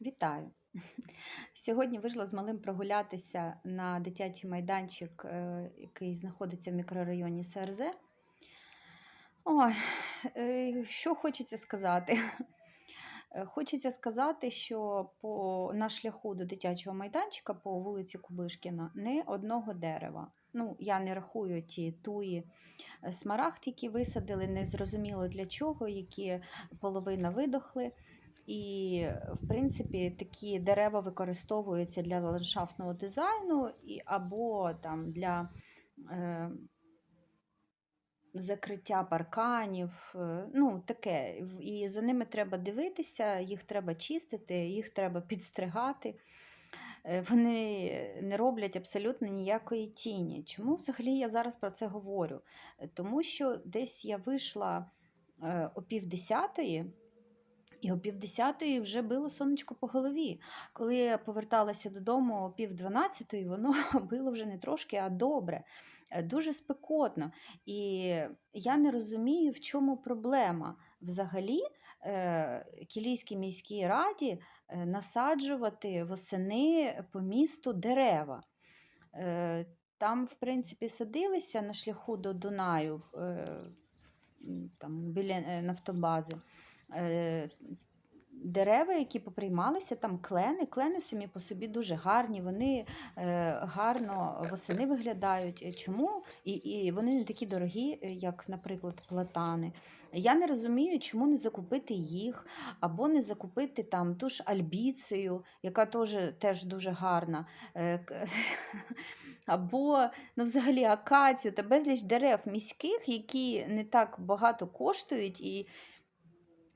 Вітаю! Сьогодні вийшла з малим прогулятися на дитячий майданчик, е, який знаходиться в мікрорайоні СРЗ. Ой, е, що хочеться сказати? Е, Хочеться сказати, що по, на шляху до дитячого майданчика по вулиці Кубишкіна не одного дерева. Ну, я не рахую ті туї смарагд, які висадили, незрозуміло для чого, які половина видохли. І, в принципі, такі дерева використовуються для ландшафтного дизайну або там для е, закриття парканів. е, Ну, таке. І за ними треба дивитися, їх треба чистити, їх треба підстригати. Е, Вони не роблять абсолютно ніякої тіні. Чому взагалі я зараз про це говорю? Е, Тому що десь я вийшла о півдесятої. І о півдесятої вже било сонечко по голові. Коли я поверталася додому о пів дванадцятої, воно било вже не трошки, а добре, Е, дуже спекотно. І я не розумію, в чому проблема взагалі е, Кілійській міській раді е, насаджувати восени по місту дерева. Там, в принципі, садилися на шляху до Дунаю, там, біля нафтобази. Е, Дерева, які поприймалися, там клени. Клени самі по собі дуже гарні, вони е, гарно восени виглядають. Чому? І, і вони не такі дорогі, е, як, наприклад, платани. Я не розумію, чому не закупити їх, або не закупити там ту ж альбіцію, яка теж, теж дуже гарна. Або ну, взагалі акацію та безліч дерев міських, які не так багато коштують і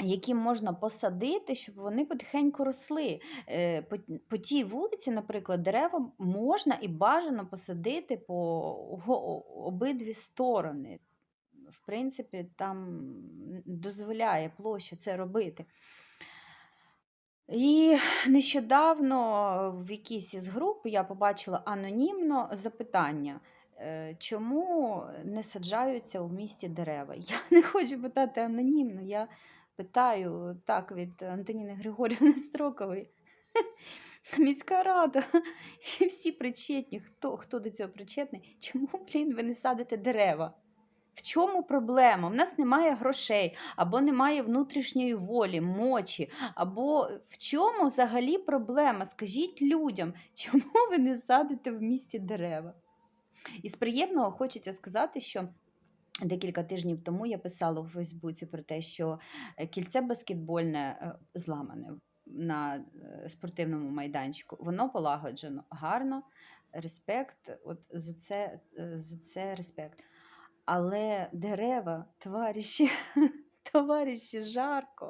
які можна посадити, щоб вони потихеньку росли. Е, По, по тій вулиці, наприклад, дерева можна і бажано посадити по обидві сторони. В принципі, там дозволяє площа це робити. І нещодавно в якійсь із груп я побачила анонімно запитання. е, Чому не саджаються у місті дерева? Я не хочу питати анонімно, я питаю так від Антоніни Григорівни Строкової. Міська рада і всі причетні, хто, хто до цього причетний, чому, блін, ви не садите дерева? В чому проблема? В нас немає грошей, або немає внутрішньої волі, мочі, або в чому взагалі проблема? Скажіть людям, чому ви не садите в місті дерева? Із приємного хочеться сказати, що декілька тижнів тому я писала у Фейсбуці про те, що е, кільце баскетбольне е, зламане на е, спортивному майданчику, воно полагоджено гарно, респект, от за це, за це респект. Але дерева, товариші, товариші, жарко.